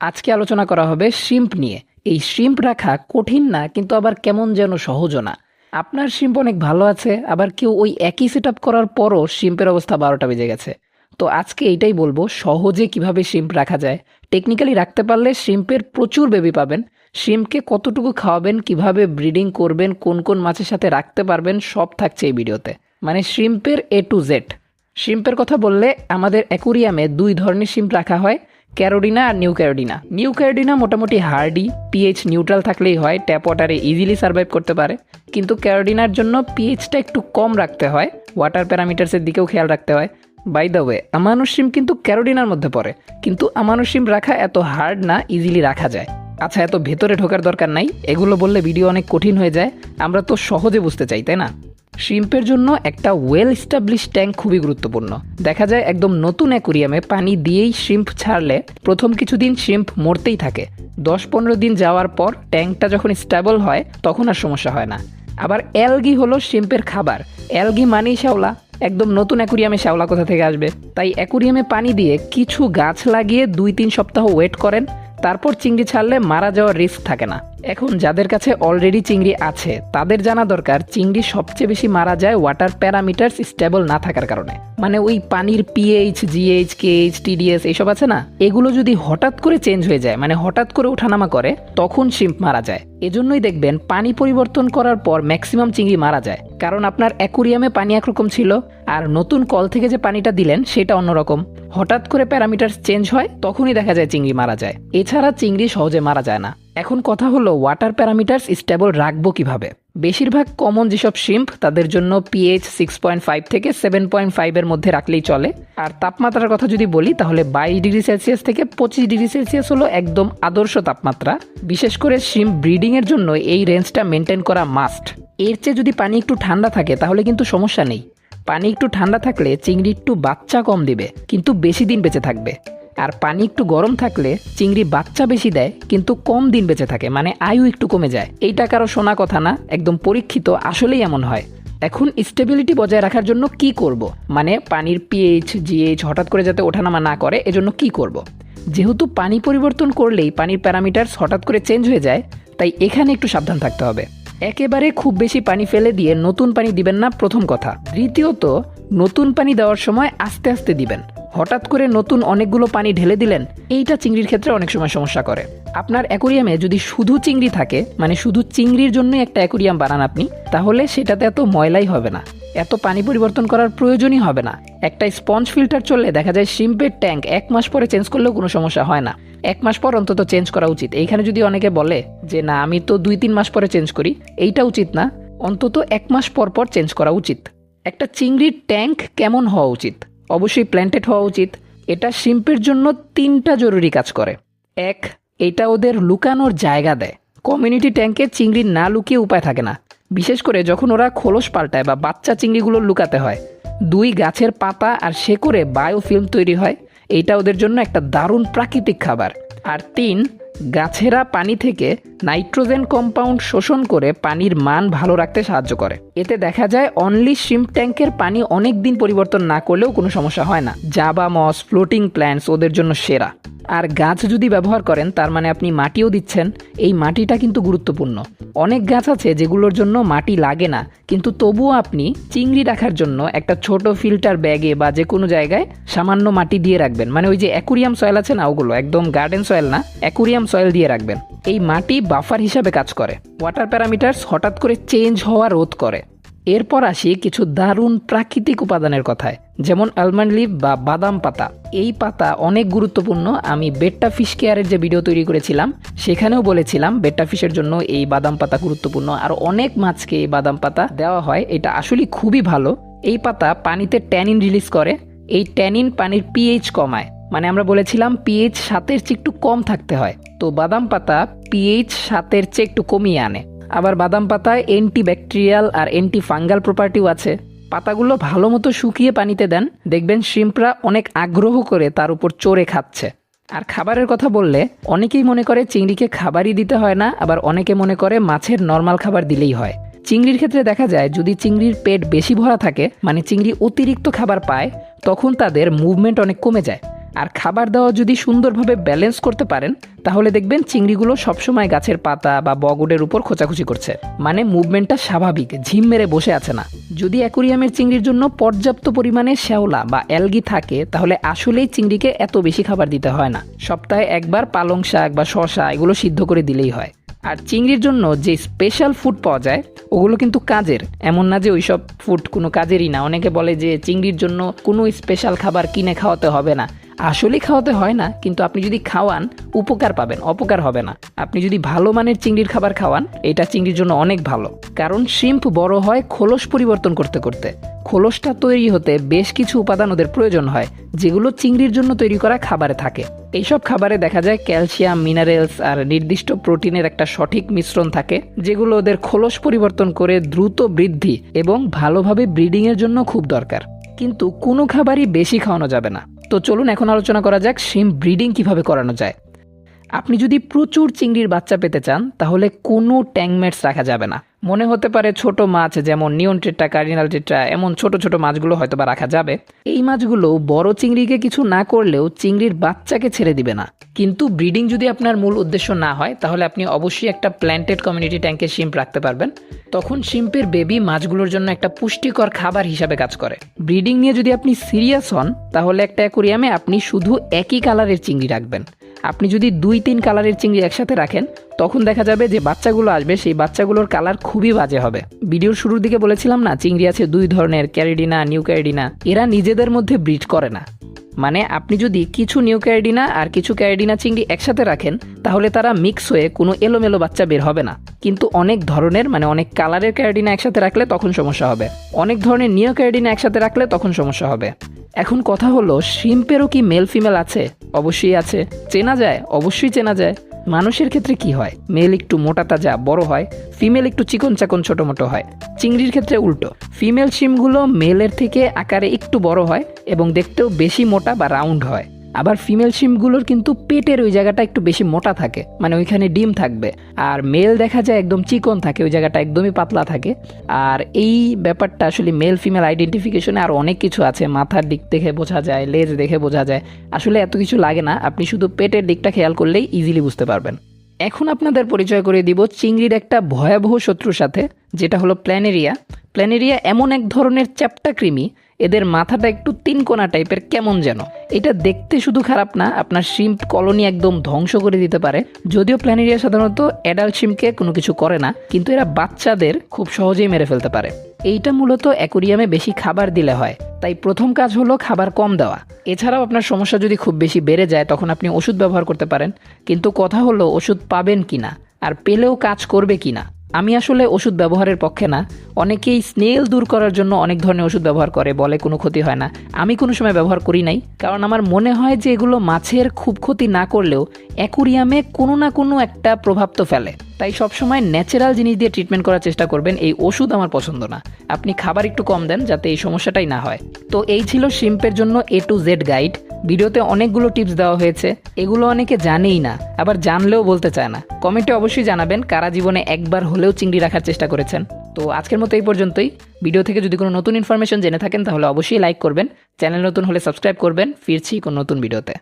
আজকে আলোচনা করা হবে শিম্প নিয়ে। এই শিম্প রাখা কঠিন না, কিন্তু আবার কেমন যেন সহজও না। আপনার শিম্প অনেক ভালো আছে, আবার কেউ ওই একই সেট করার পরও শিম্পের অবস্থা বারোটা বেজে গেছে। তো আজকে এইটাই বলব, সহজে কীভাবে শিম্প রাখা যায়। টেকনিক্যালি রাখতে পারলে শিম্পের প্রচুর বেবি পাবেন। শিম্পকে কতটুকু খাওয়াবেন, কীভাবে ব্রিডিং করবেন, কোন কোন মাছের সাথে রাখতে পারবেন, সব থাকছে এই ভিডিওতে। মানে শিম্পের এ টু জেড শিম্পের কথা বললে আমাদের অ্যাকুরিয়ামে দুই ধরনের শিম্প রাখা হয়। ক্যারোডিনা আর নিউ ক্যারোডিনা। নিউ ক্যারোডিনা মোটামুটি হার্ডি, পিএইচ নিউট্রাল থাকলেই হয়, ট্যাপ ওয়াটারে ইজিলি সার্ভাইভ করতে পারে। কিন্তু ক্যারোডিনার জন্য পিএইচটা একটু কম রাখতে হয়, ওয়াটার প্যারামিটার্সের দিকেও খেয়াল রাখতে হয়। বাই দ্য ওয়ে আমানুষ শিম কিন্তু ক্যারোডিনার মধ্যে পড়ে। কিন্তু আমানুষ শিম রাখা এত হার্ড না ইজিলি রাখা যায়। আচ্ছা এত ভেতরে ঢোকার দরকার নাই, এগুলো বললে ভিডিও অনেক কঠিন হয়ে যায়, আমরা তো সহজে বুঝতে চাই, তাই না? শিম্পের জন্য একটা ওয়েল স্টাবলিশ ট্যাঙ্ক খুবই গুরুত্বপূর্ণ। দেখা যায় একদম নতুন অ্যাকুরিয়ামে পানি দিয়েই শিম্প ছাড়লে প্রথম কিছুদিন শিম্প মরতেই থাকে। দশ পনেরো দিন যাওয়ার পর ট্যাঙ্কটা যখন স্টেবল হয়, তখন আর সমস্যা হয় না। আবার অ্যালগি হলো শিম্পের খাবার। অ্যালগি মানেই শ্যাওলা। একদম নতুন অ্যাকুরিয়ামে শ্যাওলা কোথা থেকে আসবে? তাই অ্যাকুরিয়ামে পানি দিয়ে কিছু গাছ লাগিয়ে দুই তিন সপ্তাহ ওয়েট করেন। তারপর চিংড়ি ছাড়লে মারা যাওয়ার রিস্ক থাকে না। এখন যাদের কাছে অলরেডি চিংড়ি আছে, তাদের জানা দরকার চিংড়ি সবচেয়ে বেশি মারা যায় ওয়াটার প্যারামিটার্স স্টেবল না থাকার কারণে। মানে ওই পানির পিএইচ জিএইচ কেএইচ টিডিএস এইসব আছে না? এগুলো যদি হঠাৎ করে চেঞ্জ হয়ে যায় মানে হঠাৎ করে ওঠানামা করে, তখন শিম্প মারা যায়। এজন্যই দেখবেন পানি পরিবর্তন করার পর ম্যাক্সিমাম চিংড়ি মারা যায়। কারণ আপনার অ্যাকুরিয়ামে পানি একরকম ছিল, আর নতুন কল থেকে যে পানিটা দিলেন, সেটা অন্যরকম হঠাৎ করে প্যারামিটার চেঞ্জ হয়, তখনই দেখা যায় চিংড়ি মারা যায়। এছাড়া চিংড়ি সহজে মারা যায় না। এখন কথা হলো ওয়াটার প্যারামিটার্স স্টেবল রাখব কীভাবে? বেশিরভাগ কমন যেসব শিম্প তাদের জন্য পিএইচ সিক্স পয়েন্ট ফাইভ থেকে সেভেন পয়েন্ট ফাইভের মধ্যে রাখলেই চলে। আর তাপমাত্রার কথা যদি বলি, তাহলে বাইশ ডিগ্রি সেলসিয়াস থেকে পঁচিশ ডিগ্রি সেলসিয়াস হলো একদম আদর্শ তাপমাত্রা। বিশেষ করে শিম্প ব্রিডিংয়ের জন্য এই রেঞ্জটা মেনটেন করা মাস্ট এর চেয়ে যদি পানি একটু ঠান্ডা থাকে, তাহলে কিন্তু সমস্যা নেই। পানি একটু ঠান্ডা থাকলে চিংড়ি একটু বাচ্চা কম দিবে, কিন্তু বেশি দিন বেঁচে থাকবে। আর পানি একটু গরম থাকলে চিংড়ি বাচ্চা বেশি দেয়, কিন্তু কম দিন বেঁচে থাকে মানে আয়ু একটু কমে যায়। এইটা কারও শোনা কথা না, একদম পরীক্ষিত, আসলেই এমন হয়। এখন স্টেবিলিটি বজায় রাখার জন্য কি করব। মানে পানির পিএইচ জিএইচ হঠাৎ করে যাতে ওঠানামা না করে, এজন্য কি করব। যেহেতু পানি পরিবর্তন করলেই পানির প্যারামিটার্স হঠাৎ করে চেঞ্জ হয়ে যায়, তাই এখানে একটু সাবধান থাকতে হবে। একেবারে খুব বেশি পানি ফেলে দিয়ে নতুন পানি দিবেন না প্রথম কথা। দ্বিতীয়ত, নতুন পানি দেওয়ার সময় আস্তে আস্তে দিবেন। হঠাৎ করে নতুন অনেকগুলো পানি ঢেলে দিলেন। এইটা চিংড়ির ক্ষেত্রে অনেক সময় সমস্যা করে। আপনার অ্যাকুরিয়ামে যদি শুধু চিংড়ি থাকে মানে শুধু চিংড়ির জন্য একটা অ্যাকুরিয়াম বানান আপনি, তাহলে সেটাতে এত ময়লাই হবে না। এত পানি পরিবর্তন করার প্রয়োজনই হবে না। একটা স্পঞ্জ ফিল্টার চললে দেখা যায় শিম্পের ট্যাঙ্ক এক মাস পরে চেঞ্জ করলেও কোনো সমস্যা হয় না। এক মাস পর অন্তত চেঞ্জ করা উচিত। এইখানে যদি অনেকে বলে যে, না, আমি তো দুই তিন মাস পরে চেঞ্জ করি এইটা উচিত না। অন্তত এক মাস পর পর চেঞ্জ করা উচিত। একটা চিংড়ির ট্যাঙ্ক কেমন হওয়া উচিত? অবশ্যই প্ল্যান্টেড হওয়া উচিত। এটা শিম্পের জন্য তিনটা জরুরি কাজ করে। এক, এটা ওদের লুকানোর জায়গা দেয়। কমিউনিটি ট্যাঙ্কে চিংড়ি না লুকিয়ে উপায় থাকে না। বিশেষ করে যখন ওরা খোলস পাল্টায় বা বাচ্চা চিংড়িগুলো লুকাতে হয়। দুই, গাছের পাতা আর শেকড়ে বায়োফিল্ম তৈরি হয়। এইটা ওদের জন্য একটা দারুণ প্রাকৃতিক খাবার। আর তিন গাছেরা পানি থেকে নাইট্রোজেন কম্পাউন্ড শোষণ করে পানির মান ভালো রাখতে সাহায্য করে। এতে দেখা যায় অনলি শিম ট্যাঙ্কের পানি অনেক দিন পরিবর্তন না করলেও কোনো সমস্যা হয় না। জাবা মস ফ্লোটিং প্ল্যান্টস ওদের জন্য সেরা। আর গাছ যদি ব্যবহার করেন, তার মানে আপনি মাটিও দিচ্ছেন, এই মাটিটা কিন্তু গুরুত্বপূর্ণ। অনেক গাছ আছে যেগুলোর জন্য মাটি লাগে না, কিন্তু তবুও আপনি চিংড়ি রাখার জন্য একটা ছোট ফিল্টার ব্যাগে বা যে কোনো জায়গায় সামান্য মাটি দিয়ে রাখবেন। মানে ওই যে অ্যাকুরিয়াম সয়েল আছে না ওগুলো? একদম গার্ডেন সয়েল না, অ্যাকুরিয়াম সয়েল দিয়ে রাখবেন। এই মাটি বাফার হিসাবে কাজ করে। ওয়াটার প্যারামিটার্স হঠাৎ করে চেঞ্জ হওয়া রোধ করে। এরপর আসি কিছু দারুণ প্রাকৃতিক উপাদানের কথায়, যেমন আলমন্ড লিভ বা বাদাম পাতা। এই পাতা অনেক গুরুত্বপূর্ণ। আমি বেট্টা ফিশ কেয়ারের যে ভিডিও তৈরি করেছিলাম, সেখানেও বলেছিলাম বেট্টা ফিশের জন্য এই বাদাম পাতা গুরুত্বপূর্ণ। আর অনেক মাছকে এই বাদাম পাতা দেওয়া হয়, এটা আসলে খুবই ভালো। এই পাতা পানিতে ট্যানিন রিলিজ করে, এই ট্যানিন পানির পিএইচ কমায়। মানে আমরা বলেছিলাম পিএইচ সাতের চেয়ে একটু কম থাকতে হয়। তো বাদাম পাতা পিএইচ সাতের চেয়ে একটু কমিয়ে আনে। আবার বাদাম পাতায় অ্যান্টি ব্যাকটেরিয়াল আর অ্যান্টি ফাঙ্গাল প্রপার্টিও আছে। পাতাগুলো ভালো মতো শুকিয়ে পানিতে দেন। দেখবেন শিম্পরা অনেক আগ্রহ করে তার উপর চড়ে খাচ্ছে। আর খাবারের কথা বললে, অনেকেই মনে করে চিংড়িকে খাবারই দিতে হয় না, আবার অনেকে মনে করে মাছের নর্মাল খাবার দিলেই হয়। চিংড়ির ক্ষেত্রে দেখা যায়, যদি চিংড়ির পেট বেশি ভরা থাকে মানে চিংড়ি অতিরিক্ত খাবার পায়, তখন তাদের মুভমেন্ট অনেক কমে যায়। আর খাবার দেওয়া যদি সুন্দরভাবে ব্যালেন্স করতে পারেন, তাহলে দেখবেন চিংড়িগুলো সবসময় গাছের পাতা বা বগডের উপর খোঁচাখুচি করছে। মানে মুভমেন্টটা স্বাভাবিক, ঝিম মেরে বসে আছে না। যদি অ্যাকুরিয়ামের চিংড়ির জন্য পর্যাপ্ত পরিমাণে শ্যাওলা বা অ্যালগি থাকে, তাহলে আসলেই চিংড়িকে এত বেশি খাবার দিতে হয় না। সপ্তাহে একবার পালং শাক বা শশা এগুলো সিদ্ধ করে দিলেই হয়। আর চিংড়ির জন্য যে স্পেশাল ফুড পাওয়া যায়, ওগুলো কিন্তু কাজের। এমন না যে ওইসব ফুড কোনো কাজেরই না। অনেকে বলে যে চিংড়ির জন্য কোনো স্পেশাল খাবার কিনে খাওয়াতে হবে না। আসলেই খাওয়াতে হয় না, কিন্তু আপনি যদি খাওয়ান, উপকার পাবেন, অপকার হবে না। আপনি যদি ভালো মানের চিংড়ির খাবার খাওয়ান, এটা চিংড়ির জন্য অনেক ভালো। কারণ শিম্প বড় হয় খোলস পরিবর্তন করতে করতে। খোলসটা তৈরি হতে বেশ কিছু উপাদান ওদের প্রয়োজন হয়, যেগুলো চিংড়ির জন্য তৈরি করা খাবারে থাকে। এইসব খাবারে দেখা যায় ক্যালসিয়াম, মিনারেলস আর নির্দিষ্ট প্রোটিনের একটা সঠিক মিশ্রণ থাকে, যেগুলো ওদের খোলস পরিবর্তন করে দ্রুত বৃদ্ধি এবং ভালোভাবে ব্রিডিংয়ের জন্য খুব দরকার। কিন্তু কোনো খাবারই বেশি খাওয়ানো যাবে না। তো চলুন এখন আলোচনা করা যাক সিম ব্রিডিং কীভাবে করানো যায়। আপনি যদি প্রচুর চিংড়ির বাচ্চা পেতে চান, তাহলে কোনো ট্যাংমেটস রাখা যাবে না। মনে হতে পারে ছোট মাছ যেমন নিয়ন টেট্রা কার্ডিনাল টেট্রা এমন ছোট ছোট মাছগুলো হয়তো বা রাখা যাবে। এই মাছগুলো বড় চিংড়িকে কিছু না করলেও চিংড়ির বাচ্চাকে ছেড়ে দিবে না। কিন্তু ব্রিডিং যদি আপনার মূল উদ্দেশ্য না হয়, তাহলে আপনি অবশ্যই একটা প্ল্যান্টেড কমিউনিটি ট্যাঙ্কে শিম্প রাখতে পারবেন। তখন শিম্পের বেবি মাছগুলোর জন্য একটা পুষ্টিকর খাবার হিসাবে কাজ করে। ব্রিডিং নিয়ে যদি আপনি সিরিয়াস হন, তাহলে একটা অ্যাকুরিয়ামে আপনি শুধু একই কালারের চিংড়ি রাখবেন। আপনি যদি দুই তিন কালারের চিংড়ি একসাথে রাখেন, তখন দেখা যাবে যে বাচ্চাগুলো আসবে, সেই বাচ্চাগুলোর কালার খুবই বাজে হবে। ভিডিওর শুরুর দিকে বলেছিলাম না, চিংড়ি আছে দুই ধরনের, ক্যারিডিনা নিউ ক্যারিডিনা এরা নিজেদের মধ্যে ব্রিড করে না। মানে আপনি যদি কিছু নিউ ক্যারিডিনা আর কিছু ক্যারিডিনা চিংড়ি একসাথে রাখেন, তাহলে তারা মিক্স হয়ে কোনো এলোমেলো বাচ্চা বের হবে না। কিন্তু অনেক ধরনের মানে অনেক কালারের ক্যারিডিনা একসাথে রাখলে তখন সমস্যা হবে। অনেক ধরনের নিউ ক্যারিডিনা একসাথে রাখলে তখন সমস্যা হবে। এখন কথা হলো শিম্পেরও কি মেল ফিমেল আছে? অবশ্যই আছে। চেনা যায়? অবশ্যই চেনা যায়। মানুষের ক্ষেত্রে কি হয়? মেল একটু মোটা তাজা, বড় হয়। ফিমেল একটু চিকন চাকন ছোট মোটো হয়। চিংড়ির ক্ষেত্রে উল্টো। ফিমেল শিমগুলো মেলের থেকে আকারে একটু বড় হয়। এবং দেখতেও বেশি মোটা বা রাউন্ড হয়। আবার ফিমেল শিমগুলোর কিন্তু পেটের ওই জায়গাটা একটু বেশি মোটা থাকে মানে ওইখানে ডিম থাকবে। আর মেল দেখা যায় একদম চিকন থাকে, ওই জায়গাটা একদমই পাতলা থাকে। আর এই ব্যাপারটা আসলে মেল ফিমেল আইডেন্টিফিকেশনে আর অনেক কিছু আছে, মাথার দিক দেখে বোঝা যায়, লেজ দেখে বোঝা যায়। আসলে এত কিছু লাগে না, আপনি শুধু পেটের দিকটা খেয়াল করলেই ইজিলি বুঝতে পারবেন। এখন আপনাদের পরিচয় করে দিব চিংড়ির একটা ভয়াবহ শত্রুর সাথে, যেটা হলো প্ল্যানেরিয়া। প্ল্যানেরিয়া এমন এক ধরনের চ্যাপ্টা কৃমি এদের মাথাটা একটু তিন কোনা টাইপের কেমন যেন। এটা দেখতে শুধু খারাপ না, আপনার শিম্প কলোনি একদম ধ্বংস করে দিতে পারে। যদিও প্ল্যানেরিয়া সাধারণত অ্যাডাল্ট শিম্পকে কোনো কিছু করে না, কিন্তু এরা বাচ্চাদের খুব সহজেই মেরে ফেলতে পারে। এইটা মূলত অ্যাকুরিয়ামে বেশি খাবার দিলে হয়। তাই প্রথম কাজ হলো খাবার কম দেওয়া। এছাড়াও আপনার সমস্যা যদি খুব বেশি বেড়ে যায়, তখন আপনি ওষুধ ব্যবহার করতে পারেন। কিন্তু কথা হলো, ওষুধ পাবেন কিনা? আর পেলেও কাজ করবে কিনা? আমি আসলে ওষুধ ব্যবহারের পক্ষে না। অনেকেই স্নেল দূর করার জন্য অনেক ধরনের ওষুধ ব্যবহার করে, বলে কোনো ক্ষতি হয় না। আমি কোনো সময় ব্যবহার করি নাই, কারণ আমার মনে হয় যে এগুলো মাছের খুব ক্ষতি না করলেও অ্যাকুরিয়ামে কোনো না কোনো একটা প্রভাব তো ফেলে। তাই সবসময় ন্যাচারাল জিনিস দিয়ে ট্রিটমেন্ট করার চেষ্টা করবেন, এই ওষুধ আমার পছন্দ না। আপনি খাবার একটু কম দেন যাতে এই সমস্যাটাই না হয়। তো এই ছিল শিম্পের জন্য এ টু জেড গাইড ভিডিওতে অনেকগুলো টিপস দেওয়া হয়েছে, এগুলো অনেকে জানেই না, আবার জানলেও বলতে চায় না। কমেন্টে অবশ্যই জানাবেন কারা জীবনে একবার হলেও চিংড়ি রাখার চেষ্টা করেছেন। তো আজকের মতো এই পর্যন্তই। ভিডিও থেকে যদি কোনো নতুন ইনফরমেশন জেনে থাকেন তাহলে অবশ্যই লাইক করবেন। চ্যানেল নতুন হলে সাবস্ক্রাইব করবেন। ফিরছি কোনো নতুন ভিডিওতে।